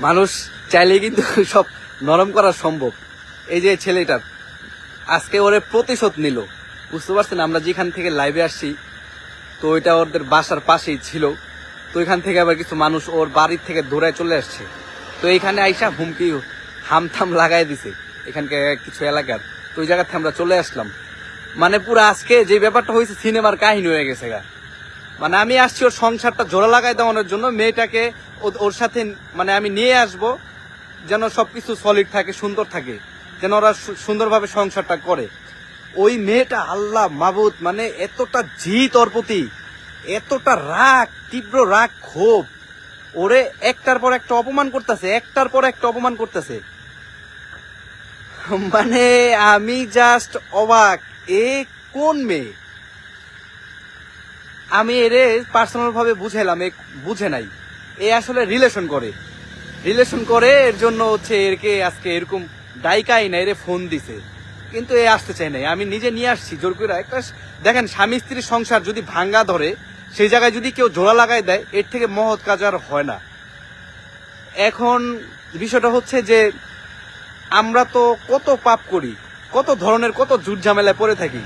মানুষ চাইলে কিন্তু সব নরম করা সম্ভব। এই যে ছেলেটার, আজকে ওরে প্রতিশোধ নিল। বুঝতে পারছেন? আমরা যেখান থেকে লাইভে আসছি, তো এটা ওদের বাসার পাশেই ছিল। তো এখান থেকে আবার কিছু মানুষ ওর বাড়ির থেকে দৌড়ায় চলে আসছে। তো এইখানে আইসা হুমকি হামথাম লাগাই দিছে এখানকার কিছু এলাকার। তো ওই জায়গা থেকে আমরা চলে আসলাম। মানে পুরো আজকে যে ব্যাপারটা হয়েছে, সিনেমার কাহিনী হয়ে গেছে গা। মানে আমি আসছি ওর সংসারটা জোড়া লাগাই দেওয়ানোর জন্য, মেয়েটাকে ওর সাথে মানে আমি নিয়ে আসব, যেন সবকিছু সলিড থাকে, সুন্দর থাকে, যেন ওরা সুন্দরভাবে সংসারটা করে। ওই মেয়েটা আল্লাহ মাবুদ মানে এতটা জিত ওর প্রতি, এতটা রাগ, তীব্র রাগ, ক্ষোভ। ওরে একটার পর একটা অপমান করতেছে, একটার পর একটা অপমান করতেছে। মানে আমি জাস্ট অবাক, এ কোন মেয়ে? আমি এরে পার্সোনাল ভাবে বুঝাইলাম, এ বুঝে নাই। এ আসলে রিলেশন করে। রিলেশন করে এর জন্য হচ্ছে এরকে আজকে এরকম ডাইকাই না এরে ফোন দিছে। কিন্তু এ আসতে চাই নাই। আমি নিজে নিয়ে আসছি, জোর করে দেখেন, স্বামী স্ত্রীর সংসার যদি ভাঙ্গা ধরে, সেই জায়গায় যদি কেউ জোড়া লাগাই দেয়, এর থেকে মহৎ কাজ আর হয় না। এখন বিষয়টা হচ্ছে যে, আমরা তো কত পাপ করি, কত ধরনের, কত ঝুট ঝামেলায় পড়ে থাকি।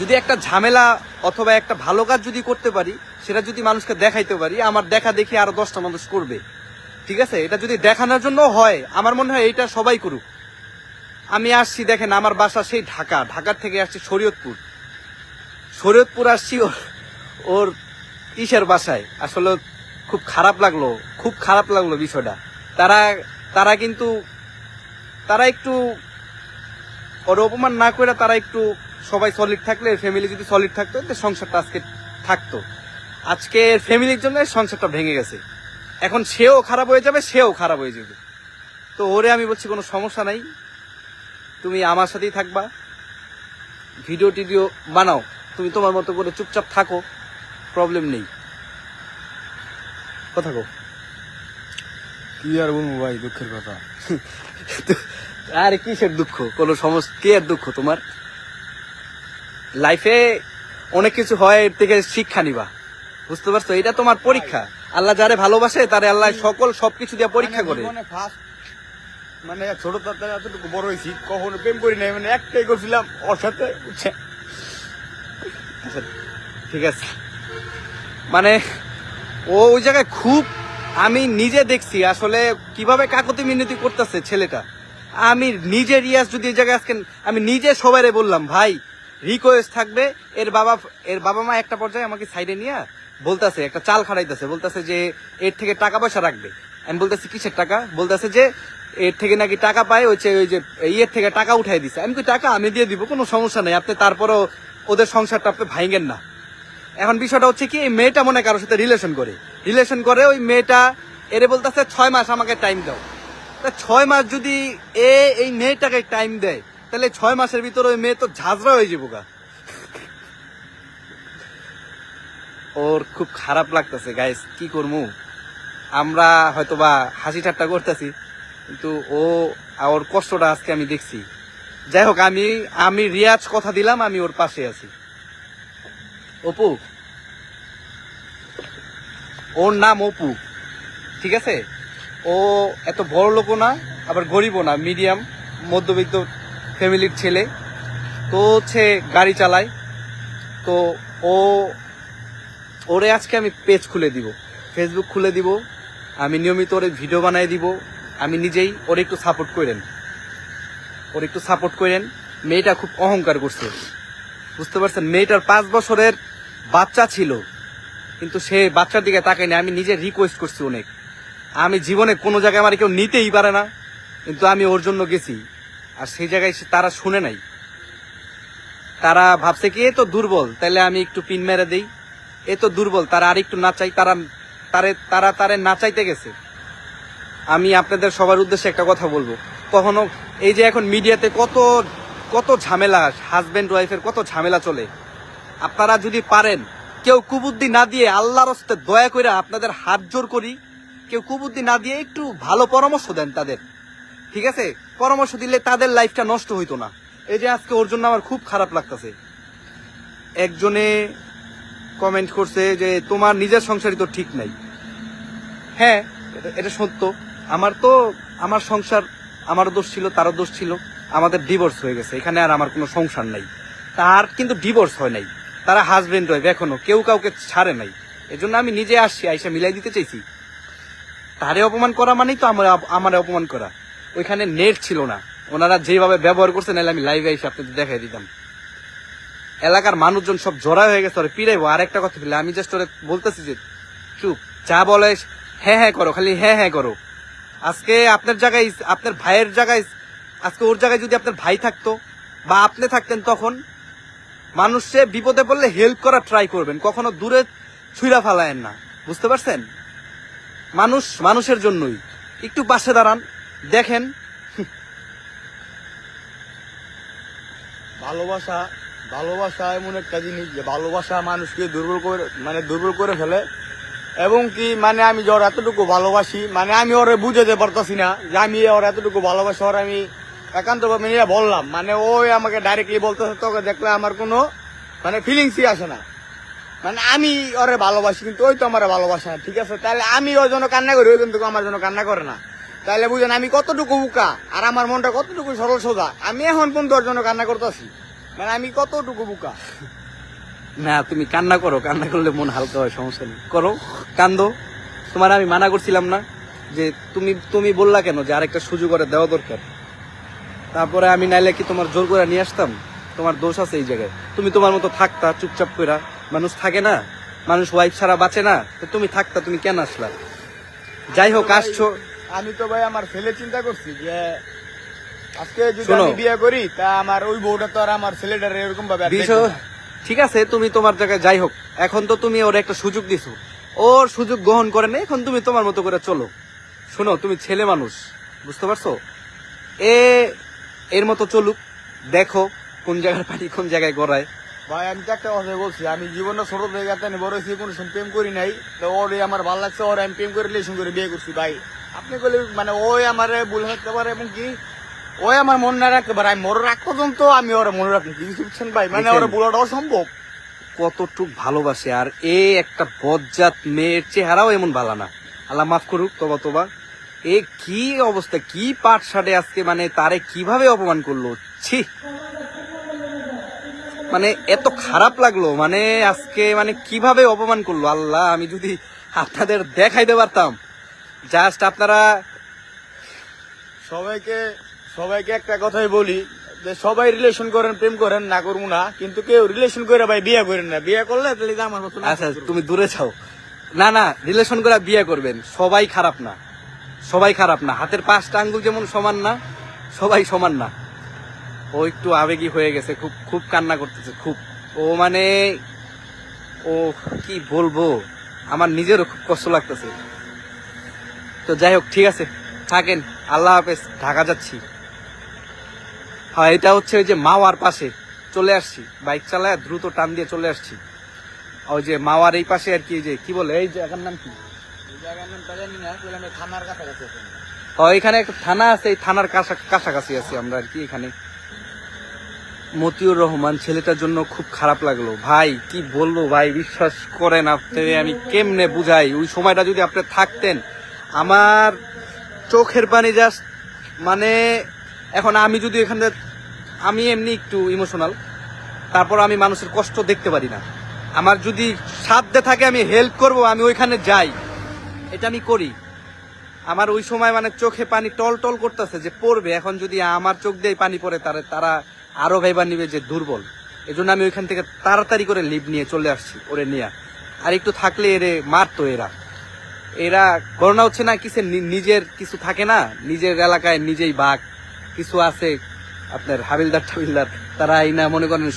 যদি একটা ঝামেলা অথবা একটা ভালো কাজ যদি করতে পারি, সেটা যদি মানুষকে দেখাইতে পারি, আমার দেখা দেখি আরও দশটা মানুষ করবে। ঠিক আছে? এটা যদি দেখানোর জন্য হয়, আমার মনে হয় এটা সবাই করুক। আমি আসছি, দেখেন আমার বাসা সেই ঢাকা। ঢাকার থেকে আসছি শরীয়তপুর। শরীয়তপুর আসছি ওর ওর ইসের বাসায়। আসলে খুব খারাপ লাগল, খুব খারাপ লাগল বিষয়টা। তারা তারা কিন্তু, তারা একটু, ওর অপমান না করে তারা একটু সবাই সলিড থাকলে ফ্যামিলি যদি সলিড থাকতো তো সংসারটা আজকে থাকতো। আজকে ফ্যামিলির জন্য সংসারটা ভেঙে গেছে। এখন সেও খারাপ হয়ে যাবে সেও খারাপ হয়ে যাবে। তো ওরে আমি বলছি কোনো সমস্যা নাই। তুমি আমার সাথেই থাকবা। ভিডিও টিডিও বানাও। তুমি তোমার মতো করে চুপচাপ থাকো। প্রবলেম নেই। কথা কো কি আর বলব ভাই দুঃখের কথা। আরে কিসের দুঃখ? কোনো সমস্যা কি আর দুঃখ তোমার? লাইফে অনেক কিছু হয় এর থেকে শিক্ষা নিবা। বুঝতে পারছ? এটা তোমার পরীক্ষা। আল্লাহ যারে ভালোবাসে তারে আল্লাহ সকল সবকিছু দিয়ে পরীক্ষা করে। মানে ফার্স্ট মানে ছোট তাতে এতটুকু বড় হয়েছি কখনো প্রেম করি নাই মানে একটাই করছিলাম ওর সাথে আচ্ছা ঠিক আছে। মানে ও ওই জায়গায় খুব আমি নিজে দেখছি আসলে কীভাবে কাকতি মিনতি করতেছে ছেলেটা। আমি নিজে রিয়াজ যদি এই জায়গায় আজকে আমি নিজে সবাইরে বললাম ভাই রিকোয়েস্ট থাকবে, এর বাবা এর বাবা মা একটা পর্যায়ে আমাকে সাইডে নিয়ে বলতেছে, একটা চাল খাড়াইতেছে, বলতেছে যে এর থেকে টাকা পয়সা রাখবে। আমি বলতেছি, কিসের টাকা? বলতেছে যে এর থেকে নাকি টাকা পায়, ওই যে ওই যে, ইয়ের থেকে টাকা উঠাই দিছে। আমি টাকা আমি দিয়ে দিব, কোনো সমস্যা নেই, আপনি তারপরও ওদের সংসারটা আপনি ভাঙেন না। এখন বিষয়টা হচ্ছে কি, এই মেয়েটা মনে কারোর সাথে রিলেশন করে। রিলেশন করে ওই মেয়েটা, এরে বলতেছে, ছয় মাস আমাকে টাইম দাও। তা ছয় মাস যদি এ, এই মেয়েটাকে টাইম দেয় তাহলে ছয় মাসের ভিতরে ওই মেয়ে তো ঝাঁঝরা হয়ে যাব গা। ওর খুব খারাপ লাগতেছে গাইস কি করব আমরা হয়তো বা হাসি ঠাট্টা করতেছি, কিন্তু ও ওর কষ্টটা আজকে আমি দেখছি। যাই হোক, আমি আমি রিয়াজ কথা দিলাম, আমি ওর পাশে আছি। অপু, ওর নাম অপু, ঠিক আছে? ও এত বড় লোকও না, আবার গরিবও না মিডিয়াম মধ্যবিত্ত ফ্যামিলির ছেলে। তো হচ্ছে গাড়ি চালায়। তো ও, ওরে আজকে আমি পেজ খুলে দিব। ফেসবুক খুলে দিব। আমি নিয়মিত ওরে ভিডিও বানাই দিব। আমি নিজেই ওরে একটু সাপোর্ট করেন। ওর একটু সাপোর্ট করেন। মেয়েটা খুব অহংকার করছে। বুঝতে পারছেন? মেয়েটার পাঁচ বছরের বাচ্চা ছিল। কিন্তু সে বাচ্চার দিকে তাকায়নি আমি নিজে রিকোয়েস্ট করছি অনেক। আমি জীবনে কোনো জায়গায় আমার কেউ নিতেই পারে না। কিন্তু আমি ওর জন্য গেছি। আর সেই জায়গায় তারা শুনে নাই। তারা ভাবছে কি, এ তো দুর্বল তাহলে আমি একটু পিন মেরে দেই। এ তো দুর্বল, তারা আর একটু নাচাই তারা, তারে তারা তারে নাচাইতে গেছে। আমি আপনাদের সবার উদ্দেশ্যে একটা কথা বলব। কখনো এই যে এখন মিডিয়াতে কত কত ঝামেলা হাজবেন্ড ওয়াইফের কত ঝামেলা চলে। আপনারা যদি পারেন, কেউ কুবুদ্ধি না দিয়ে আল্লাহর হস্তে দয়া করে আপনাদের হাত জোর করি, কেউ কুবুদ্ধি না দিয়ে একটু ভালো পরামর্শ দেন তাদের। ঠিক আছে? পরামর্শ দিলে তাদের লাইফটা নষ্ট হইতো না। এই যে আজকে ওর জন্য আমার খুব খারাপ লাগতেছে। একজনে কমেন্ট করছে যে, তোমার নিজের সংসারই তো ঠিক নাই। হ্যাঁ এটা- সত্য। আমার তো আমার সংসার আমারও দোষ ছিল, তারও দোষ ছিল। আমাদের ডিভোর্স হয়ে গেছে। এখানে আর আমার কোনো সংসার নাই। তার কিন্তু ডিভোর্স হয় নাই। তারা হাজবেন্ড ওয়াইফ এখনও। কেউ কাউকে ছাড়ে নাই। এজন্য আমি নিজে আসছি, আইসা মিলাই দিতে চাইছি। তারে অপমান করা মানেই তো আমার আমার অপমান করা। ওইখানে নেট ছিল না। ওনারা যেভাবে ব্যবহার করছে, নাহলে আমি লাইভে এসে আপনাদের দেখাই দিতাম। এলাকার মানুষজন সব জড়া হয়ে গেছে, ওরে আর একটা কথা বলে, আমি জাস্ট ওরে বলতেছি যে, চুপ, যা বলে হ্যাঁ হ্যাঁ করো, খালি হ্যাঁ হ্যাঁ করো। আজকে আপনার জায়গায়, আপনার ভাইয়ের জায়গায়, আজকে ওর জায়গায় যদি আপনার ভাই থাকতো, বা আপনি থাকতেন তখন, মানুষে বিপদে পড়লে হেল্প করা ট্রাই করবেন, কখনো দূরে ছুঁড়া ফালায়েন না, বুঝতে পারছেন? মানুষ মানুষের জন্যই। একটু পাশে দাঁড়ান দেখেন। ভালোবাসা ভালোবাসা এমন একটা জিনিস যে ভালোবাসা মানুষকে দুর্বল করে মানে দুর্বল করে ফেলে। এবং কি মানে আমি যে ওর এতটুকু ভালোবাসি মানে আমি ওরে বুঝাতে পারতাছি না যে আমি ওর এতটুকু ভালোবাসি, ওর আমি একান্ত ভাবে নিয়ে বললাম। মানে ওই আমাকে ডাইরেক্টলি বলতেছে, তোকে দেখলে আমার কোনো মানে ফিলিংসই আসে না। মানে আমি ওরে ভালোবাসি, কিন্তু ওই তো আমার ভালোবাসে ঠিক আছে? তাহলে আমি ওর জন্য কান্না করি ওই কিন্তু আমার জন্য কান্না করে না। তাহলে বুঝেন, আমি কতটুকু বুকা আর আমার মনটা কতটুকু সরল সোজা? আমি এখন ওর জন্য কান্না করতেছি। মানে আমি কতটুকু বুকা? না, তুমি কান্না করো। কান্না করলে মন হালকা হয়, সমস্যা নেই। করো, কান্দো। তোমার আমি মানা করছিলাম না যে তুমি তুমি বললা কেন যে আরেকটা সুযোগ করে দেওয়া দরকার? তারপরে আমি নাইলে কি তোমার জোর করে নিয়ে আসতাম? তোমার দোষ আছে এই জায়গায়। তুমি তোমার মতো থাকতা, চুপচাপ কইরা। মানুষ থাকে না, মানুষ ওয়াইফ ছাড়া বাঁচে না। তুমি থাকতা, তুমি কেন আসলা? যাই হোক, আসছো। আমি তো ভাই আমার ছেলে চিন্তা করছি যে আজকে যদি আমি বিয়ে করি তা আমার ওই বউটা তো আর আমার ছেলেটার এরকম ভাবে না। ঠিক আছে তুমি তোমার জায়গায় যাই হোক। এখন তো তুমি ওর একটা সুযোগ দিছো। ওর সুযোগ গ্রহণ করে নেই এখন তুমি তোমার মতো করে চলো। শোনো তুমি ছেলে মানুষ বুঝতে পারছ? এ এর মতো চলুক দেখো কোন জায়গার পানি কোন জায়গায় গড়ায়। ভাই আমি তো একটা কথা বলছি আমি জীবনে ছোট থেকে বড় হয়েছি কোনো প্রেম করি নাই। তো ওর আমার ভালো লাগছে ওর আমি প্রেম করে রিলেশন করে বিয়ে করছি ভাই। আপনি বলে মানে ওই আমার ভুল থাকতে পারে এবং কি? ওই আমার মন না রাখতে পারে আমি মনে রাখ পর্যন্ত আমি ওরা মনে রাখি কি বুঝছেন ভাই? মানে। ওরা বুড়াটা অসম্ভব। কতটুক ভালোবাসে আর এ একটা বজ্জাত মেয়ের চেহারাও এমন ভালো না। আল্লাহ মাফ করুক তবা তবা। এ কি অবস্থা কি পাট সাটে আজকে মানে তারে কীভাবে অপমান করল? ছি। মানে এত খারাপ লাগল মানে আজকে মানে কীভাবে অপমান করল? আল্লাহ আমি যদি আপনাদের দেখাইতে পারতাম। জাস্ট আপনারা সবাইকে সবাইকে একটা কথাই বলি যে সবাই রিলেশন করেন প্রেম করেন না করব না কিন্তু কেউ রিলেশন করে ভাই বিয়ে করেন না। বিয়ে করলে তাহলে আমার মতো আচ্ছা তুমি দূরে যাও। না না রিলেশন করে বিয়ে করবেন। সবাই খারাপ না। সবাই খারাপ না। হাতের পাঁচটা আঙ্গুল যেমন সমান না সবাই সমান না। ও একটু আবেগী হয়ে গেছে খুব খুব কান্না করতেছে খুব। ও মানে ও কি বলব? আমার নিজেরও খুব কষ্ট লাগতেছে। তো যাই হোক ঠিক আছে। থাকেন। আল্লাহ হাফেজ ঢাকা যাচ্ছি। হ্যাঁ এটা হচ্ছে ওই যে মাওয়ার পাশে। চলে আসছি। বাইক চালায় দ্রুত টান দিয়ে চলে আসছি। ওই যে মাওয়ার এই পাশে আর কি যে কি বলে? এই জায়গার নাম কি? এখানে একটা থানা আছে এই থানার কাছা- কাছাকাছি আছি আমরা আর কি এখানে। মতিউর রহমান ছেলেটার জন্য খুব খারাপ লাগল। ভাই কি বলব ভাই বিশ্বাস করেন আপনি আমি কেমনে বুঝাই? ওই সময়টা যদি আপনি থাকতেন আমার চোখের পানি জাস্ট মানে এখন আমি যদি এখানে আমি এমনি একটু ইমোশনাল তারপর আমি মানুষের কষ্ট দেখতে পারি না। আমার যদি সাধ্যে থাকে আমি হেল্প করব, আমি ওইখানে যাই। এটা আমি করি। আমার ওই সময় মানে চোখে পানি টল টল করতেছে যে পড়বে, এখন যদি আমার চোখ দিয়ে পানি পড়ে তারা তারা আরও ভাইবার নিবে যে দুর্বল। এজন্য আমি ওইখান থেকে তাড়াতাড়ি করে লিভ নিয়ে চলে আসছি, ওরে নিয়ে। আর একটু থাকলে এরে মারতো এরা। এরা করোনা হচ্ছে না, কিছু নিজের কিছু থাকে না, নিজের এলাকায় নিজেই বাঘ, কিছু আছে আপনার হাবিলদার টাবিলদার, তারা এই না মনে করেন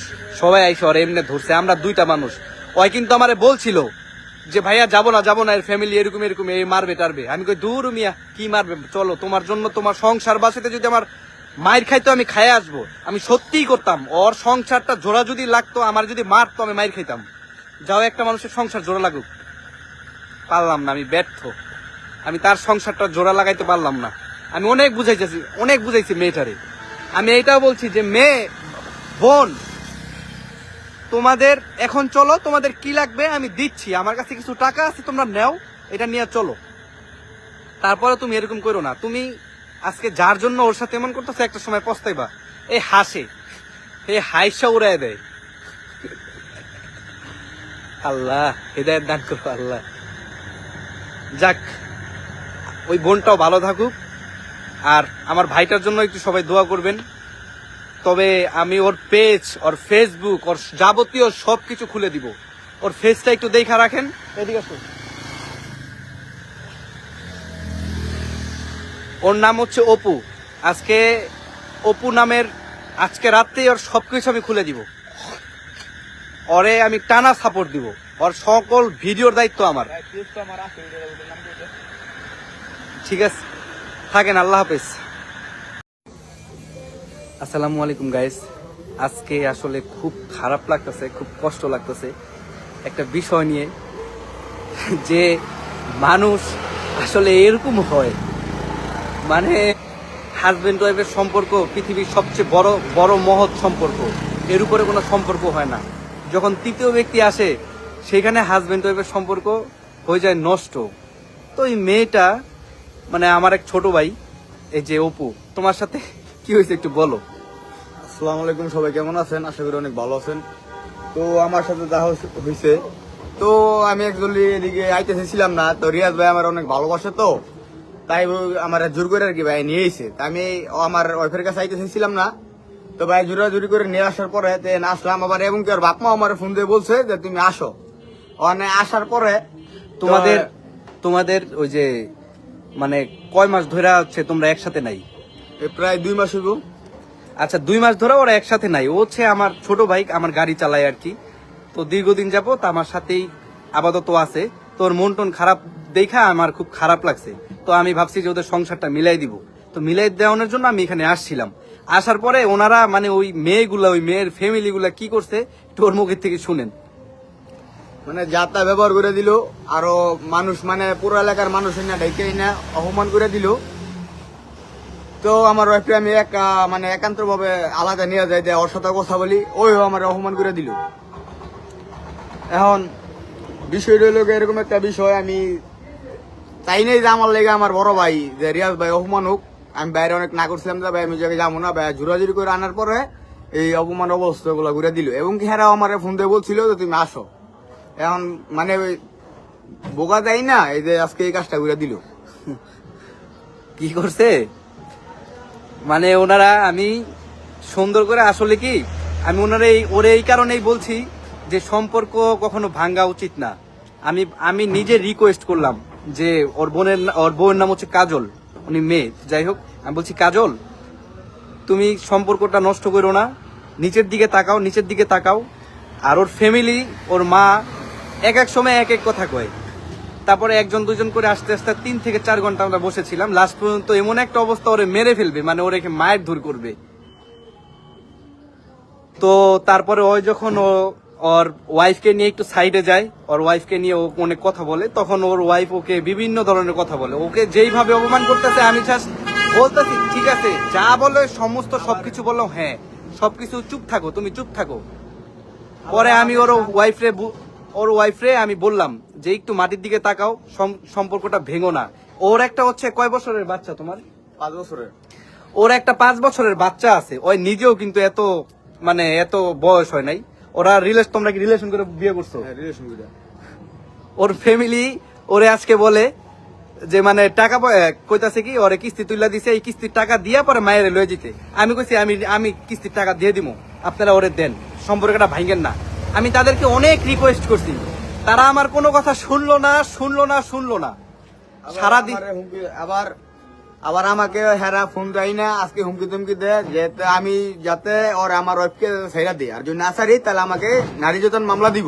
সবাই আইসে ওরা এমনি ধরছে, আমরা দুইটা মানুষ। ওই কিন্তু আমারে বলছিল যে, ভাইয়া, যাব না যাব না, এর ফ্যামিলি এরকম এরকম, এই মারবে, টারবে। আমি কই, দূর মিয়া, কি মারবে? চলো, তোমার জন্য তোমার সংসার বাঁচাতে যদি আমার মায়ের খাইতো, আমি খাইয়ে আসব। আমি সত্যিই করতাম, ওর সংসারটা জোড়া যদি লাগতো, আমার যদি মারতো, আমি মায়ের খাইতাম। যাও, একটা মানুষের সংসার জোড়া লাগুক। পারলাম না, আমি ব্যর্থ। আমি তার সংসারটা জোড়া লাগাইতে পারলাম না। আমি অনেক বুঝাইতেছি, অনেক বুঝাইছি মেয়েটারে। আমি এইটাও বলছি যে, মেয়ে, বোন, তোমাদের, এখন চলো, তোমাদের কি লাগবে আমি দিচ্ছি। আমার কাছে কিছু টাকা আছে, তোমরা নেও, এটা নিয়ে চলো। তারপরে তুমি এরকম করো না। তুমি আজকে যার জন্য ওর সাথে এমন করতেছো, একটা সময় পস্তাইবা। এই হাসে। এই হাইসা উড়ায় দেয়। আল্লাহ হৃদয়ের দান করো, আল্লাহ। যাক, ওই বোনটাও ভালো থাকুক। আর আমার ভাইটার জন্য একটু সবাই দোয়া করবেন। তবে আমি ওর পেজ, ওর ফেসবুক ওর যাবতীয় সব কিছু খুলে দিব। ওর ফেসটা একটু দেখা রাখেন। এদিকে ওর নাম হচ্ছে অপু। আজকে অপু নামের আজকে রাত্রেই ওর সবকিছু আমি খুলে দিব। ওরে আমি টানা সাপোর্ট দিব। ওর সকল ভিডিওর দায়িত্ব আমার। ঠিক আছে। থাকেন আল্লাহ হাফেজ। আসসালামু আলাইকুম গাইস আজকে আসলে খুব খারাপ লাগতেছে খুব কষ্ট লাগতেছে একটা বিষয় নিয়ে যে মানুষ আসলে এরকম হয়। মানে হাজবেন্ড ওয়াইফের সম্পর্ক পৃথিবীর সবচেয়ে বড় বড় মহৎ সম্পর্ক। এর উপরে কোনো সম্পর্ক হয় না। যখন তৃতীয় ব্যক্তি আসে সেখানে হাজবেন্ড ওয়াইফের সম্পর্ক হয়ে যায় নষ্ট। তো এই মেয়েটা মানে আমার এক ছোট ভাই, এই যে অপু, তোমার সাথে কি হয়েছে একটু বলো। আসসালামু আলাইকুম, সবাই কেমন আছেন? আশা করি অনেক ভালো আছেন। তো আমার সাথে যা হয়েছে তো আমি একচুয়ালি এদিকে আইতে চাইছিলাম না। তো রিয়াজ ভাই আমার অনেক ভালোবাসে তো। তাই আমার জোর করে আর কি ভাই নিয়ে এসে তা আমি আমার ওয়াইফের কাছে আইতে চাইছিলাম না। তো ভাই জোরাজুরি করে নিয়ে আসার পরে আসলাম আবার, এবং কি আর বাপ মা আমার ফোন দিয়ে বলছে যে তুমি আসো। ওখানে আসার পরে তোমাদের তোমাদের ওই যে মানে কয় মাস ধরে হচ্ছে তোমরা একসাথে নাই? প্রায় দুই মাস হইব। আচ্ছা দুই মাস ধরে ওরা একসাথে নাই। ও হচ্ছে আমার ছোট ভাই আমার গাড়ি চালায় আর কি। তো দীর্ঘদিন যাবত আমার সাথেই আপাতত আছে। তোর মন টন খারাপ দেখা আমার খুব খারাপ লাগছে। তো আমি ভাবছি যে ওদের সংসারটা মিলাই দিব। তো মিলাই দেওয়ানোর জন্য আমি এখানে আসছিলাম। আসার পরে ওনারা মানে ওই মেয়েগুলা ওই মেয়ের ফ্যামিলি গুলা কি করছে তোর মুখের থেকে শুনেন। মানে যাতা ব্যবহার করে দিল, আরও মানুষ মানে পুরো এলাকার মানুষ না ডেকে না অপমান করে দিল। তো আমার ওয়াইফকে আমি এক মানে একান্ত ভাবে আলাদা নিয়ে যাই দেয় সাথে কথা বলি, ওই আমার অপমান করে দিল। এখন বিষয়টা হলো এরকম একটা বিষয়, আমি তাই নেই যে আমার লেগে আমার বড় ভাই, যে রিয়াজ ভাই অপমান হোক। আমি বাইরে অনেক না করছিলাম যে ভাই, আমি জায়গায় যাব না, ভাই জোরাজুরি করে আনার পরে এই অপমান অবস্থা গুলা ঘুরে দিল। এবং হ্যাঁ আমার ফোন দিয়ে বলছিল যে তুমি আসো। এখন মানে বোকা দেয় না, এই যে আজকে এই কাজটা ঘুরে দিল। কি করছে? মানে ওনারা আমি সুন্দর করে আসলে কি, আমি ওনারা এই ওরে এই কারণেই বলছি যে সম্পর্ক কখনো ভাঙ্গা উচিত না। আমি আমি নিজে রিকোয়েস্ট করলাম যে ওর বোনের ওর বউয়ের নাম হচ্ছে কাজল, উনি মেয়ে। যাই হোক, আমি বলছি, কাজল, তুমি সম্পর্কটা নষ্ট করো না, নিচের দিকে তাকাও, নিচের দিকে তাকাও। আর ওর ফ্যামিলি ওর মা এক এক সময় এক এক কথা কয়। তারপরে একজন দুজন করে আস্তে আস্তে তিন থেকে চার ঘণ্টা আমরা বসেছিলাম। লাস্ট পর্যন্ত এমন একটা অবস্থা ওরে মেরে ফেলবে মানে ওরে মায়ের ধুর করবে। তো তারপরে ওই যখন ও ওর ওয়াইফকে নিয়ে একটু সাইডে যায়, ওর ওয়াইফকে নিয়ে ও অনেক কথা বলে, তখন ওর ওয়াইফ ওকে বিভিন্ন ধরনের কথা বলে। ওকে যেইভাবে অপমান করতেছে, আমি জাস্ট বলতেছি, ঠিক আছে, যা বলে, সমস্ত সবকিছু বলল হ্যাঁ সবকিছু চুপ থাকো, তুমি চুপ থাকো। পরে আমি ওর ওয়াইফরে ওর ওয়াইফরে আমি বললাম যে একটু মাটির দিকে তাকাও সম্পর্কটা ভেঙো না। ওর একটা হচ্ছে কয় বছরের বাচ্চা তোমার? পাঁচ বছরের। ওর একটা পাঁচ বছরের বাচ্চা আছে। ওই নিজেও কিন্তু এত মানে এত বয়স হয় নাই। ওরা রিলেশন তোমরা কি রিলেশন করে বিয়ে করছ? হ্যাঁ রিলেশন করে। ওর ফ্যামিলি ওরে আজকে বলে যে মানে টাকা কইতাছে কি ওরে কিস্তি তুইলা দিছে এই কিস্তির টাকা দিয়া পরে মায়ের লয়ে যেতে। আমি কইছি আমি আমি কিস্তির টাকা দিয়ে দিমু। আপনারা ওরে দেন। সম্পর্কটা ভাঙেন না। আমি তাদেরকে অনেক রিকোয়েস্ট করছি। তারা আমার কোনো কথা শুনলো না শুনলো না শুনলো না। সারাদিন আবার আবার আমাকে হেরা ফোন দেয় না আজকে হুমকি তুমকি দেয় যেতে আমি যাতে ওর আমার ওয়াইফকে ছেড়া দিই। আর যদি না ছাড়ি তাহলে আমাকে নারী যতন মামলা দিব।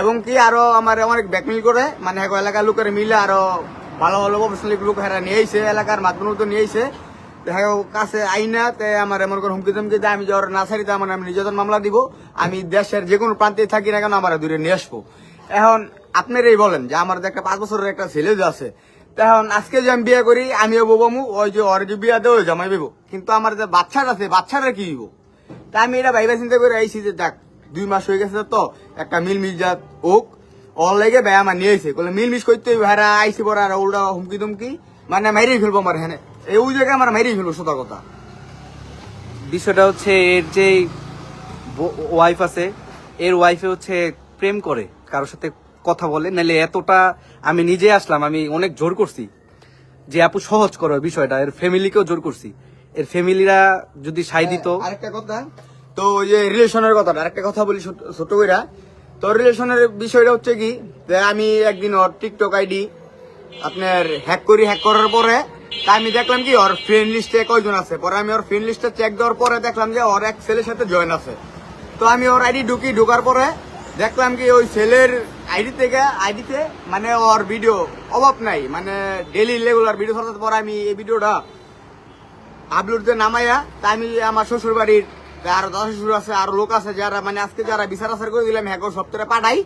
এবং কি আরও আমার অনেক ব্যাকমিল করে মানে এক এলাকার লোকের মিলে আরও ভালো ভালো প্রফেশনাল লোক হেরা নিয়ে এলাকার মাধ্যমে তো নিয়ে দেখা কাছে আইনা তে আমার এমন করে হুমকি তুমকি দেয়, আমি যে ওর না ছাড়ি আমার আমি নির্যাতন মামলা দিব। আমি দেশের যে কোনো প্রান্তে থাকি না কেন, আমার দূরে নিয়ে আসব। এখন আপনারাই বলেন যে আমার যে একটা পাঁচ বছরের একটা ছেলে যে আছে তখন আজকে যে আমি বিয়ে করি, আমিও বোবামু ওই যে ওর যে বিয়া দেওয়া জামাই বেবো কিন্তু আমার যে বাচ্চাটা আছে, বাচ্চারা কি দিব তা আমি এটা ভাইবা চিন্তা করে আইছি যে দেখ দুই মাস হয়ে গেছে তো, একটা মিল মিল জাত ওক ওর লেগে ভাই আমার নিয়ে আইছে। বলে মিল মিস করতে ভাইরা আইসি পরে আর উল্টা হুমকি তুমকি মানে মাইরেই ফেলব আমার হ্যাঁ এই ওই জায়গায় আমার মাইরেই ফেলব সোজা কথা। বিষয়টা হচ্ছে এর যে ওয়াইফ আছে এর ওয়াইফে হচ্ছে প্রেম করে কারোর সাথে কথা বলে। নাহলে এতটা আমি নিজে আসলাম আমি অনেক জোর করছি যে আপু সহজ করো বিষয়টা। এর ফ্যামিলিকেও জোর করছি। এর ফ্যামিলিরা যদি সাই দিত হ্যাঁ, আরেকটা কথা তো ওই যে রিলেশনের কথাটা আরেকটা কথা বলি ছোট- ছোট কইরা। তো রিলেশনের বিষয়টা হচ্ছে কি যে আমি একদিন ওর টিকটক আইডি আপনার হ্যাক করি হ্যাক করার পরে তা আমি দেখলাম কি, ওর ফ্রেন্ড লিস্টে কয়জন আছে? পরে আমি ওর ফ্রেন্ড লিস্টে চেক দেওয়ার পরে দেখলাম যে ওর এক ছেলের সাথে জয়েন আছে। তো আমি ওর আইডি ঢুকি, ঢুকার পরে দেখলাম কি, ওই ছেলের আইডি থেকে আইডিতে মানে ওর ভিডিও অভাব নাই মানে ডেলি রেগুলার ভিডিও ছাড়ার পরে আমি এই ভিডিওটা আপলোড নামাইয়া, তা আমি আমার শ্বশুর বাড়ির আরও দশ শ্বশুর আছে, আরও লোক আছে যারা মানে আজকে যারা বিচার আচার করে দিলাম হ্যাঁ সপ্তাহে পাঠাই।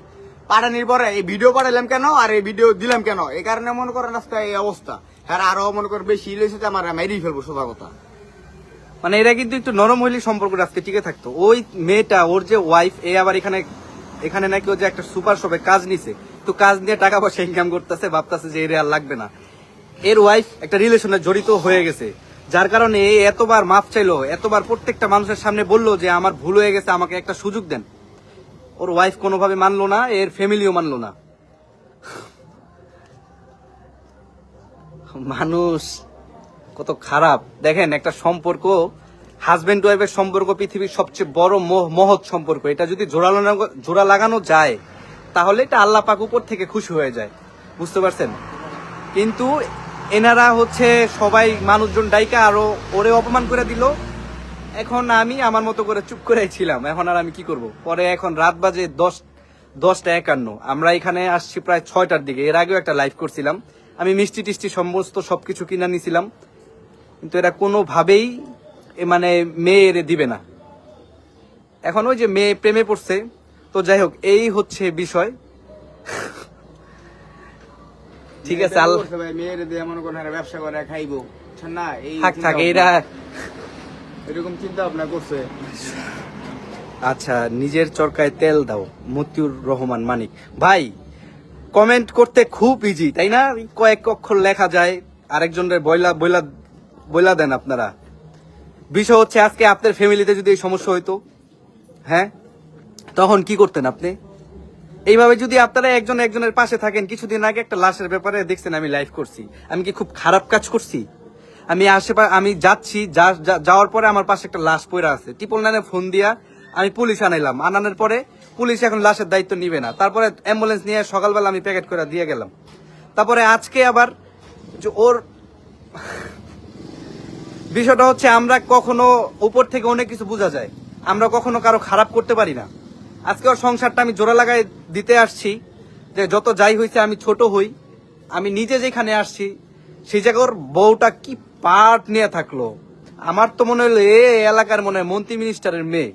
পাঠানির পরে এই ভিডিও পাঠালাম কেন, আর এই ভিডিও দিলাম কেন? এই কারণে মনে করেন আজকে এই অবস্থা। হ্যাঁ আরও মনে করেন বেশি ইলেছে আমার মেরেই ফেলব, সোজা কথা। মানে এরা কিন্তু একটু নরম হইলে সম্পর্ক আজকে টিকে থাকতো। ওই মেয়েটা, ওর যে ওয়াইফ এ আবার এখানে এখানে নাকি ও যে একটা সুপার শপে কাজ নিছে। তো কাজ নিয়ে টাকা পয়সা ইনকাম করতেছে, ভাবতেছে যে এর আর লাগবে না। এর ওয়াইফ একটা রিলেশনে জড়িত হয়ে গেছে। যার কারণে এ এতবার মাফ চাইলো, এতবার প্রত্যেকটা মানুষের সামনে বলল যে আমার ভুল হয়ে গেছে, আমাকে একটা সুযোগ দেন। ওর ওয়াইফ কোনোভাবে মানলো না, এর ফ্যামিলিও মানলো না। মানুষ কত খারাপ। দেখেন, একটা সম্পর্ক হাজবেন্ড ওয়াইফের সম্পর্ক পৃথিবীর সবচেয়ে বড় মহ- মহৎ সম্পর্ক। এটা যদি জোড়া জোড়া লাগানো যায়, তাহলে এটা আল্লাহ পাক উপর থেকে খুশি হয়ে যায়। বুঝতে পারছেন? কিন্তু এনারা হচ্ছে সবাই মানুষজন ডাইকা আরও ওরে অপমান করে দিল। এখন আমি আমার মতো করে চুপ করে ছিলাম। এখন আর আমি কি করব? পরে এখন রাত বাজে দশ দশটা একান্ন। আমরা এখানে আসছি প্রায় ছয়টার দিকে। এর আগেও একটা লাইভ করছিলাম। আমি মিষ্টি টিষ্টি সমস্ত সবকিছু কিনা নিছিলাম কিন্তু এরা কোনোভাবেই মানে মেয়ে এরে দিবে না। এখন ওই যে মেয়ে প্রেমে পড়ছে তো যাই হোক এই হচ্ছে বিষয়। ঠিক আছে আল্লাহ মেয়ের দিয়ে মনে করেন এরা ব্যবসা করে খাইবো। না এই থাক থাক এরা এরকম চিন্তা ভাবনা করছে। আচ্ছা নিজের চরকায় তেল দাও মতিউর রহমান মানিক। ভাই কমেন্ট করতে খুব ইজি তাই না? কয়েক অক্ষর লেখা যায়, আরেকজনের বইলা বইলা বইলা দেন আপনারা। বিষয় হচ্ছে, আজকে আপনার ফ্যামিলিতে যদি এই সমস্যা হইতো হ্যাঁ? তখন কি করতেন আপনি? এইভাবে যদি আপনারা একজন একজনের পাশে থাকেন, কিছুদিন আগে একটা লাশের ব্যাপারে দেখছেন, আমি লাইভ করছি। আমি কি খুব খারাপ কাজ করছি? আমি আশেপাশে আমি যাচ্ছি যাওয়ার পরে আমার পাশে একটা লাশ পড়ে আছে। টিপল নাইনে ফোন দিয়া আমি পুলিশ আনাইলাম। আনানোর পরে পুলিশ এখন লাশের দায়িত্ব নিবে না। তারপরে অ্যাম্বুলেন্স নিয়ে সকালবেলা আমি প্যাকেট করে দিয়ে গেলাম। তারপরে আজকে আবার যে ওর বিষয়টা হচ্ছে আমরা কখনো উপর থেকে অনেক কিছু বোঝা যায়। আমরা কখনো কারও খারাপ করতে পারি না। আজকে ওর সংসারটা আমি জোড়া লাগাই দিতে আসছি যে যত যাই হয়েছে আমি ছোট হই, আমি নিজে যেখানে আসছি সেই জায়গায় ওর বউটা কি পাট নিয়ে থাকল। আমার তো মনে হলো এ এলাকার মনে হয় মন্ত্রী মিনিস্টারের মেয়ে।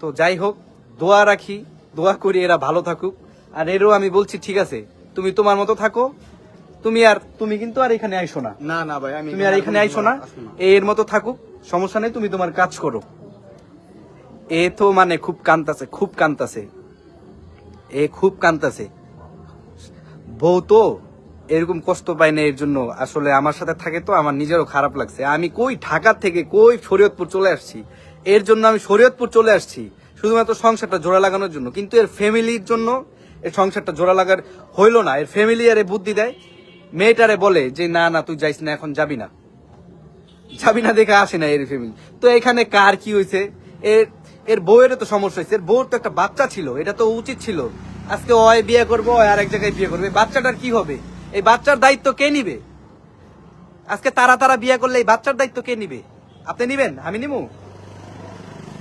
তো যাই হোক দোয়া রাখি দোয়া করি এরা ভালো থাকুক। আর এরও আমি বলছি ঠিক আছে তুমি তোমার মতো থাকো। তুমি আর তুমি কিন্তু আর এখানে আইসো না। না না ভাই আমি তুমি আর এখানে আইসো না। এর মতো থাকুক সমস্যা নেই তুমি তোমার কাজ করো। এ তো মানে খুব কান্তাছে খুব কান্তাছে। এ খুব কান্তাছে। বউ তো এরকম কষ্ট পায় না এর জন্য। আসলে আমার সাথে থাকে তো আমার নিজেরও খারাপ লাগছে। আমি কই ঢাকা থেকে কই শরীয়তপুর চলে আসছি? এর জন্য আমি শরীয়তপুর চলে আসছি। শুধুমাত্র সংসারটা জোড়া লাগানোর জন্য, কিন্তু এর ফ্যামিলির জন্য এর সংসারটা জোড়া লাগার হইল না। এর ফ্যামিলি আরে বুদ্ধি দেয়। মেয়েটারে বলে যে, না না, তুই যাইস না, এখন যাবি না। যাবি না দেখে আসে না এর ফ্যামিলি তো এখানে কার কি হয়েছে এর এর বউয়ের তো সমস্যা হয়েছে এর বউর তো একটা বাচ্চা ছিল, এটা তো উচিত ছিল। আজকে অয় বিয়ে করব ওয় আর এক জায়গায় বিয়ে করবে। বাচ্চাটার কি হবে? এই বাচ্চার দায়িত্ব কে নিবে? আজকে তারা তারা বিয়ে করলে এই বাচ্চার দায়িত্ব কে নিবে? আপনি নিবেন? আমি নিবো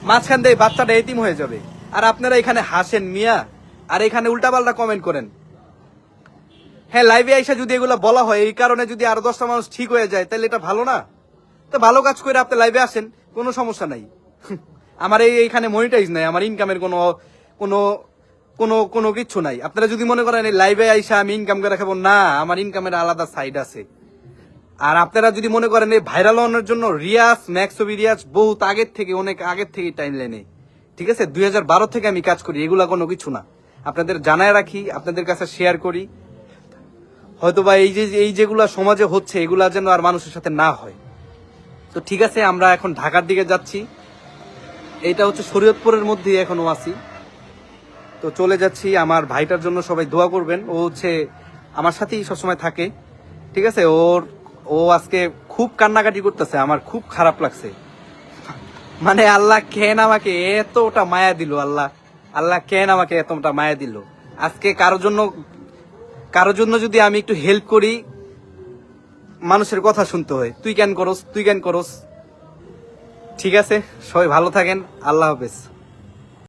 মাঝখান দিয়ে বাচ্চাটা এতিম হয়ে যাবে। আর আপনারা এখানে হাসেন মিয়া, আর এখানে উল্টাপাল্টা কমেন্ট করেন। হ্যাঁ লাইভে আইসা যদি এগুলো বলা হয়, এই কারণে যদি আরও দশটা মানুষ ঠিক হয়ে যায়, তাহলে এটা ভালো না? তো ভালো কাজ করে আপনি লাইভে আসেন, কোনো সমস্যা নাই। আমার এই এইখানে মনিটাইজ নাই, আমার ইনকামের কোনো কোনো কোনো কোনো কিচ্ছু নাই। আপনারা যদি মনে করেন লাইভে আইসা আমি ইনকাম করে খাব, না, আমার ইনকামের আলাদা সাইড আছে। আর আপনারা যদি মনে করেন এই ভাইরাল হওয়ার জন্য রিয়াজ ম্যাক্সবি রিয়াজ বহুত আগের থেকে, অনেক আগের থেকে টাইম লাইনে ঠিক আছে? দুই হাজার বারো থেকে আমি কাজ করি, এগুলা কোনো কিছু না। আপনাদের জানায় রাখি, আপনাদের কাছে শেয়ার করি। হয়তো বা এই যে, এই যেগুলা সমাজে হচ্ছে, এগুলা যেন আর মানুষের সাথে না হয়। তো ঠিক আছে, আমরা এখন ঢাকার দিকে যাচ্ছি। এইটা হচ্ছে শরীয়তপুরের মধ্যে এখনও আছি। তো চলে যাচ্ছি, আমার ভাইটার জন্য সবাই দোয়া করবেন। ও হচ্ছে আমার সাথেই সবসময় থাকে। ঠিক আছে? ওর ও আজকে খুব কান্নাকাটি করতেছে, আমার খুব খারাপ লাগছে। মানে আল্লাহ কেন আমাকে এতটা মায়া দিল, আল্লাহ? আল্লাহ কেন আমাকে এতটা মায়া দিল? আজকে কারোর জন্য কারোর জন্য যদি আমি একটু হেল্প করি, মানুষের কথা শুনতে হয়। তুই কেন করস? তুই কেন করস? ঠিক আছে? সবাই ভালো থাকেন। আল্লাহ হাফেজ।